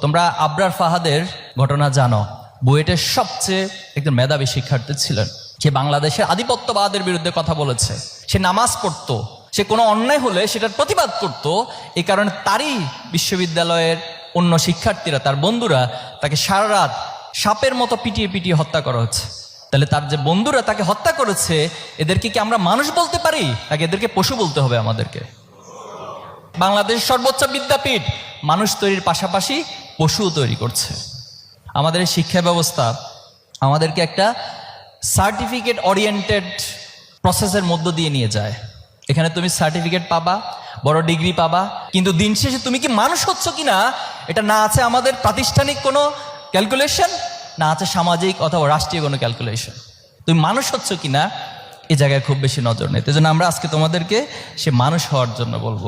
তোমরা আবরার ফাহাদের ঘটনা জানো। বুয়েটের সবচেয়ে একজন মেধাবী শিক্ষার্থী ছিলেন। সে বাংলাদেশের আধিপত্যবাদের বিরুদ্ধে কথা বলেছে। সে নামাজ পড়তো। সে কোনো অন্যায় হলে সেটার প্রতিবাদ করত। এই কারণে তারই বিশ্ববিদ্যালয়ের অন্য শিক্ষার্থীরা, তার বন্ধুরা, তাকে সারা রাত সাপের মতো পিটিয়ে পিটিয়ে হত্যা করা হচ্ছে। তাহলে তার যে বন্ধুরা তাকে হত্যা করেছে, এদেরকে কি আমরা মানুষ বলতে পারি? নাকি এদেরকে পশু বলতে হবে আমাদেরকে? বাংলাদেশ সর্বোচ্চ বিদ্যাপীঠ মানুষ তৈরির পাশাপাশি পশুও তৈরি করছে। আমাদের শিক্ষা ব্যবস্থা আমাদেরকে একটা সার্টিফিকেট ওরিয়েন্টেড প্রসেসের মধ্য দিয়ে নিয়ে যায়। এখানে তুমি সার্টিফিকেট পাবা, বড় ডিগ্রি পাবা, কিন্তু দিন শেষে তুমি কি মানুষ হচ্ছ কি না এটা না আছে আমাদের প্রাতিষ্ঠানিক কোনো ক্যালকুলেশন না আছে সামাজিক অথবা রাষ্ট্রীয় কোনো ক্যালকুলেশন তুমি মানুষ হচ্ছ কি না এই জায়গায় খুব বেশি নজর নেই। জন্য আমরা আজকে তোমাদেরকে সে মানুষ হওয়ার জন্য বলব।